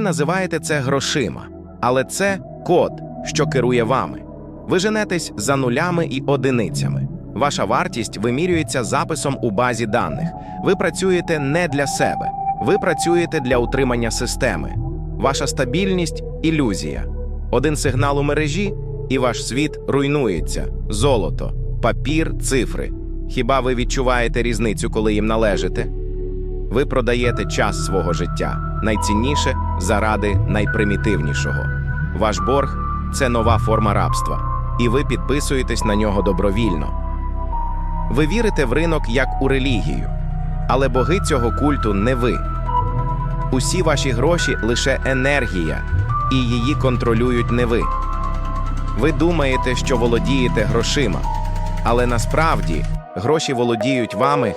називаєте це грошима, але це код, що керує вами. Ви женетесь за нулями і одиницями. Ваша вартість вимірюється записом у базі даних. Ви працюєте не для себе, ви працюєте для утримання системи. Ваша стабільність ілюзія. Один сигнал у мережі, і ваш світ руйнується. Золото, папір, цифри. Хіба ви відчуваєте різницю, коли їм належите? Ви продаєте час свого життя, найцінніше заради найпримітивнішого. Ваш борг це нова форма рабства, і ви підписуєтесь на нього добровільно. Ви вірите в ринок як у релігію, але боги цього культу не ви. Усі ваші гроші лише енергія, і її контролюють не ви. Ви думаєте, що володієте грошима, але насправді гроші володіють вами